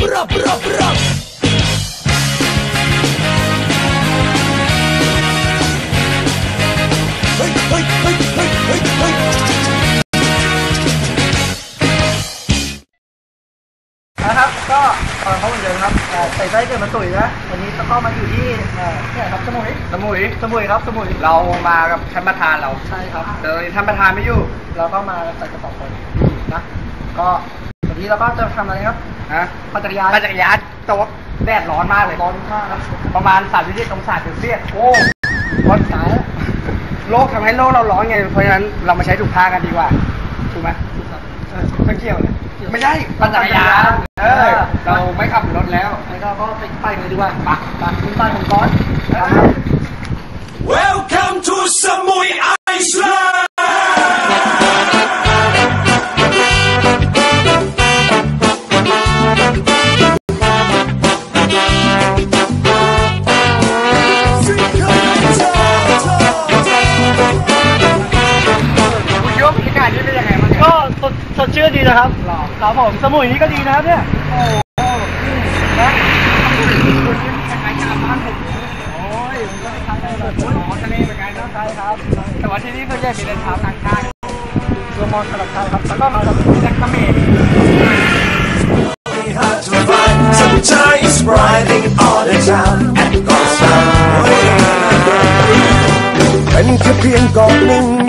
bra, bra, bra. Hey, hey, hey, hey, hey, hey. นะครับ ก็เอ่อเขาเหมือนเดิมครับเอ่อใส่ไส้เกิดมาตุ๋ยนะ วันนี้ก็มาอยู่ที่เอ่อเนี่ยครับสมุย สมุยสมุยครับสมุยเรามากับท่านประธานเราใช่ครับแต่ตอนนี้ท่านประธานไม่อยู่ เราก็มาใส่กระสองคนนะ ก็วั นนี้เราก็จะทำอะไรครับนะปั่นจักรยานปั่นจักรยานแต่ว่าแดดร้อนมากเลยร้อนมากครับประมาณ37องศาเซลเซียสโอ้ร้อนสายแล้วโลกทำให้โลกเราร้อนไงเพราะฉะนั้นเรามาใช้ถุงผ้ากันดีกว่าถูกไหมเออไม่เกี่ยวเลยไม่ใช่ปั่นจักรยานเออเราไม่ขับรถแล้วงั้นก็ก็ไปไปกันเลยดีกว่าไปไปคุณป้าของ นะครับครับผมสมุยนี้ก็ดีนะครับเนี่ย โอ้โหนะคุณคิดว่คล้ายๆชาวบ้านผมโอ้ยมันก็คล้ายๆกันเลยโอ้โหทะเลเป็นไงเนอะใช่ครับ แต่ว่าที่นี่ส่วนใหญ่มีแต่ชาวต่างชาติตัวมอนสลับไทยครับ แล้วก็มาจากจากเขมร hard to find Sometimes riding all the time at Gosford เป็นแค่เพียงกาะหนึ่ง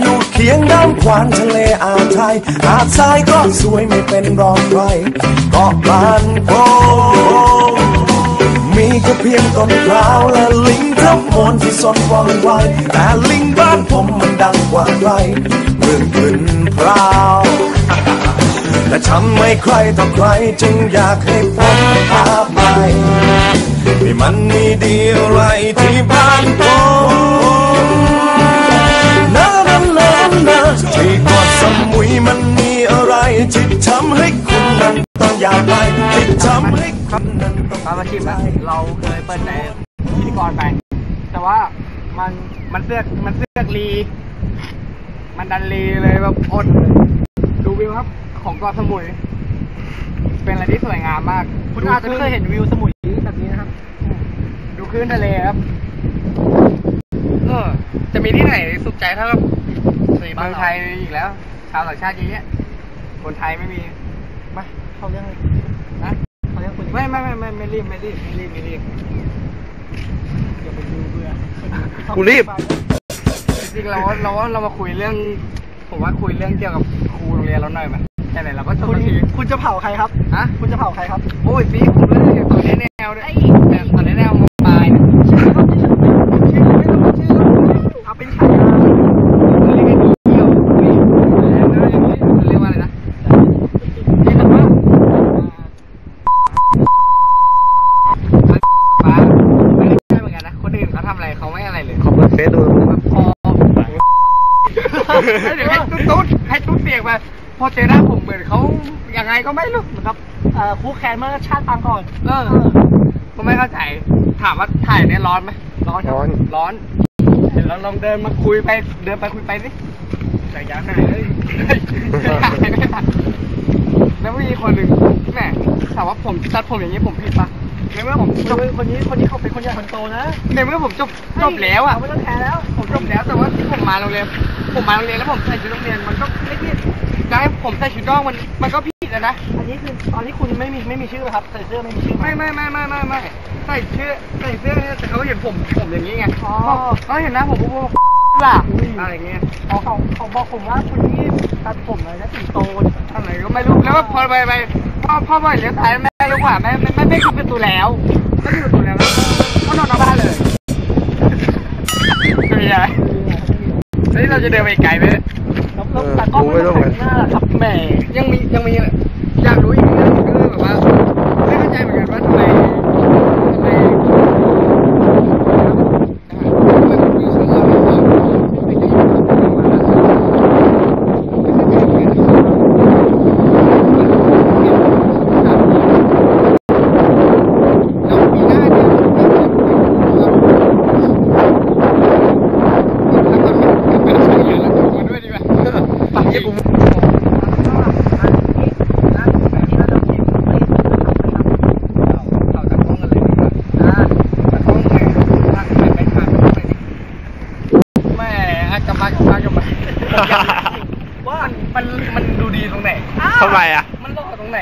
อยู่เคียงน้ำขวานทะเลอ่าวไทยหาดทรายก็สวยไม่เป็นรองใครเกาะบานโพมีแค่เพียงต้นพร้าวและลิงทั้งมวลที่สนว่องไวแต่ลิงบ้านผมมันดังกว่าใครเรื่องขึ้นพราวและทำให้ใครต่อใครจึงอยากให้ผมพาไปนี่มันมีดีอะไรที่บ้านผม ยมันมีอะไรที่ทำให้คุณนั้นต้องอยากไปที่ทำให้คุณนั้นต้องตามอาชีพนะเราเคยเปิดใจพิธีกรไป แต่ว่ามันมันเสือกมันเสือกรีมันดันรีเลยแบบอดดูวิวครับ ของเกาะสมุย เป็นอะไรที่สวยงามมาก คุณอาจจะเคยเห็นวิวสมุยแบบนี้นะครับ ดูคลื่นทะเลครับเออจะมีที่ไหนสุขใจเท่ากับเมืองไทยอีกแล้ว ชาวต่างชาติเยอะแยะคนไทยไม่มีมาเขาเรียกอะไรนะเขาเรียกคุณไม่ไม่ไม่ไม่ไม่รีบไม่รีบไม่รีบไม่รีบอย่าไปดูเบื่อกูรีบจริงๆเราว่าเราว่าเรามาคุยเรื่อง ผมว่าคุยเรื่องเกี่ยวกับครูโรงเรียนเราหน่อยไหมไหนๆเราก็จบคุณมาทีคุณจะเผาใครครับฮะคุณจะเผาใครครับ โอ้ยปีผมเรื่องตอนนี้แนวด้วยแต่ตอนนี้แนวมปลายเนี่ย ชื่อครับชื่อชื่อไม่ต้องชื่อเอาเป็นฉายา เรียกกันเที่ยวเรียกว่าอะไรนะเรียกกันว่าฟ้าไม่ได้เหมือนกันนะคนอื่นเขาทำอะไรเขาไม่อะไรเลย ขอบคุณเฟซดู แบบพอ เดี๋ยวให้ตุ๊ดตุ๊ดให้ตุ๊ดเสียงไปพอเจอหน้าผมเหมือนเขายังไงก็ไม่รู้เหมือนครับเอ่อคู่แข่งเมื่อชาติปางก่อน เออผมไม่เข้าใจ ถามว่าถ่ายเนี่ยร้อนไหมร้อนครับร้อนเดี๋ยวเราลองเดินมาคุยไปเดินไปคุยไปสิแต่ยางหายเลยแล้วมีคนหนึ่งแหมถามว่าผมตัดผมอย่างนี้ผมผิดปะในเมื่อผมจบคนนี้คนนี้เขาเป็นคนใหญ่คนโตนะในเมื่อผมจบจบแล้วอะเขาไม่ต้องแคร์แล้ว ผมจบแล้วแต่ว่าที่ผมมาโรงเรียน ผมมาโรงเรียนแล้วผมใส่ชุดโรงเรียนมันก็ไม่ผิดจะให้ผมใส่ชุดนอกมันมันก็ผิดอะนะอันนี้คือตอนนี้คุณไม่มีไม่มีชื่อนะครับใส่เสื้อไม่มีชื่อไม่ไม่ไม่ไม่ไม่ไม่ใส่เสื้อใส่เสื้อเนี่ยแต่เขาเห็นผมผมอย่างนี้ไงอ๋อเขาเห็นหน้าผมปุ๊บว่าล่ะอะไรอย่างเงี้ยเขาเขาเขาบอกผมว่าคุณนี่ตัดผมอะไรนะสิงโตอะไรก็ไม่รู้แล้วก็พอไปไปพ่อพ่อบ่อยเลี้ยวซ้ายแม่รู้ว่าแม่แม่แม่ไม่ปิดประตูแล้วก็ปิดประตูแล้ว นี่เราจะเดินไปไกลไหมแล้วแล้วแต่ก็ไม่ต้องแต่งหน้าครับแหมยังมียังมีอยากรู้อีกเรื่องก็คือแบบว่าไม่เข้าใจเหมือนกันว่าทำไม มันหล่อตรงไหน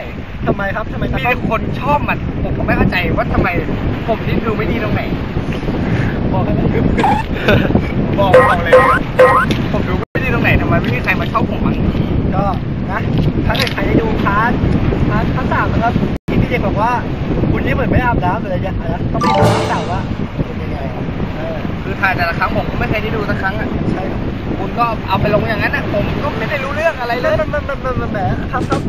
ทำไมครับทำไมมีตาแต่คนชอบมันผมก็ไม่เข้าใจว่าทำไมผมดิ้นดูไม่ดีตรงไหน บอกให้มันบอกบอกเลยผมดูไม่ดีตรงไหนทำไมไม่มีใครมาชอบผมบ้างก็นะถ้าเกิดใครได้ดูพาร์ทพาร์ทพาร์ทสามนะครับที่พี่เจบอกว่าคุณนี่เหมือนไม่อาบน้ำเลยอย่างนั้นต้องไปดูพาร์ทสามว่าเป็นยังไงเออคือถ่ายแต่ละครั้งผมก็ไม่เคยได้ดูสักครั้งอะใช่ครับ คุณก็เอาไปลงอย่างนั้นอะผมก็ไม่ได้รู้เรื่องอะไรเลยมันมันมันมันมันแหมครับครับ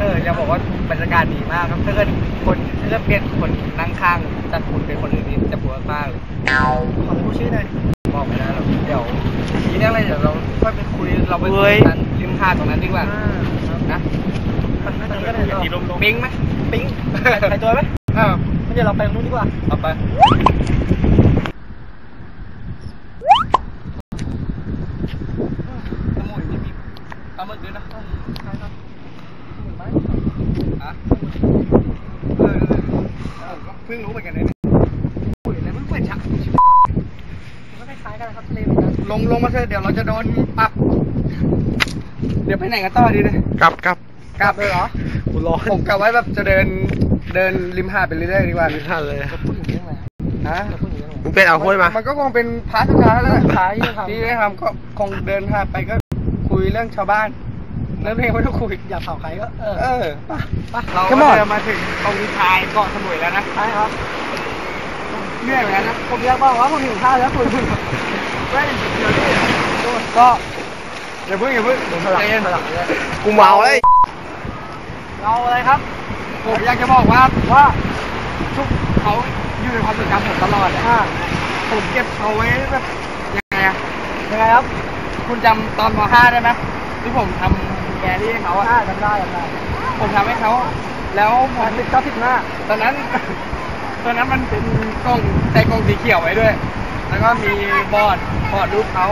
เออจะบอกว่าบรรยากาศดีมากครับถ้าเกิดคนถ้าเกิดเปลี่ยนคนนั่งข้างจากคุณเป็นคนอื่นนี่จะปวดมากเลยขอรู้ชื่อหน่อยบอกไม่ได้หรอกเดี๋ยวทีนี้อะไรเดี๋ยวเราค่อยไปคุยเราไปคุยกันริมหาดตรงนั้นดีกว่าอ่าครับนะน่าจะก็ได้เนอะปิ๊งไหมปิ๊งใครตัวไหมเอองั้นเดี๋ยวเราไปตรงนู้นดีกว่าเอาไปสมุยนี่มีปลาหมึกด้วยนะ ใช่ครับหมื่นไหม อะเออเออเออก็เพิ่งรู้เหมือนกันนะเนี่ยโอ้ยอะไรมันเปิดฉากมันก็คล้ายๆกันนะครับทะเลเหมือนกันลงลงมาเถอะเดี๋ยวเราจะโดนปรับเดี๋ยวไปไหนกันต่อดีเลยกลับกลับกลับเลยเหรอกูร้อนผมกะไว้แบบจะเดินเดินริมหาดไปเรื่อยๆดีกว่าลิ้นท่านเลยเราพูดถึงเรื่องอะไรฮะเราพูดถึงเรื่องอะไรมึงเป็นเอาห้วยมา มันก็คงเป็นพาร์ทสุดท้ายแล้วแหละสุดท้ายที่จะทำ ที่ได้ทำก็คงเดินหาดไปก็คุยเรื่องชาวบ้าน เรื่องเพลงไม่ต้องคุยอยากเผาใครก็เออเออไปเราก็ก็เดินมาถึงตรงชายเกาะสมุยแล้วนะใช่ครับเหนื่อยเหมือนกันนะผมอยากบอกว่าผมหิวข้าวแล้วคุณเฮ้ยเดี๋ยวนี่ก็อย่าเพิ่งอย่าเพิ่งใจเย็นกูเมาเลยเราอะไรครับผมอยากจะบอกว่าว่าทุกเขาอยู่ในความทรงจำผมตลอดอะอ่าผมเก็บเขาไว้แบบยังไงอะยังไงครับ คุณจำตอนม .5 ได้ไหมที่ผมทำ แกรี่ให้เขาอ่าอะจำได้จำได้ผมทำให้เขา แล้วผวันมสิบเก้าสิบหน้า ตอนนั้น ตอนนั้นมันเป็นกล่องใส่กล่องสีเขียวไว้ด้วย แล้วก็มีบอร์ดบอร์ดรูปเขา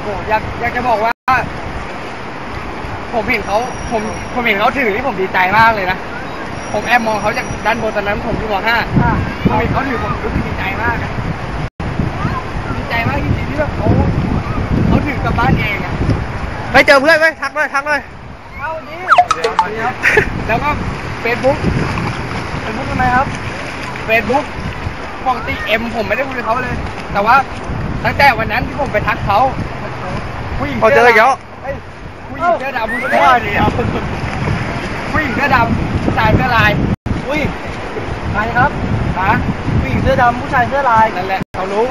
โอ้อยากอยากจะบอกว่า ผมเห็นเขาผมผมเห็นเขาถือนี่ผมดีใจมากเลยนะ ผมแอบมองเขาจากด้านบนตอนนั้นผมอยู่ม .5 อ่าผมเห็นเขาถือผมรู้สึกดีใจมากนะดีใจมากจริงๆที่แบบเขาเขาถือกลับบ้านเองอะ ไปเจอเพื่อนไหมทักเลยทักเลยเอาวันนี้ครับแล้วก็เฟซบุ๊กเป็นพูดทำไมครับเฟซบุ๊กปกติเอ็มผมไม่ได้คุยกับเขาเลย แต่ว่าตั้งแต่วันนั้นที่ผมไปทักเขาผู้หญิงพอเจออีกแล้วเอ้ยผู้หญิงเสื้อดำผู้ชายเดียวผู้หญิงเสื้อดำผู้ชายเสื้อลายอุ้ยใครครับนะผู้หญิงเสื้อดำผู้ชายเสื้อลายนั่นแหละเขารู้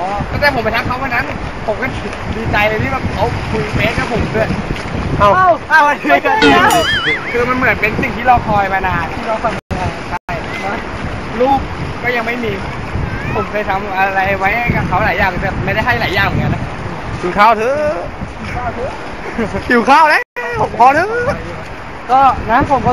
อ๋อตั้งแต่ผมไปทักเขาวันนั้น ผมก็ดีใจเลยที่แบบเขาคุยเฟซกับผมด้วย เอ้า เอ้าเอ้าวันนี้กันแล้วคือมันเหมือนเป็นสิ่งที่เราคอยมานานที่เราฟังมาใช่รูปก็ยังไม่มี ผมเคยทำอะไรไว้กับเขาหลายอย่างแต่ไม่ได้ให้หลายอย่างเหมือนกันนะกินข้าวเถอะข้าวเถอะหิวข้าวแล้วพอเถอะก็นะผมก็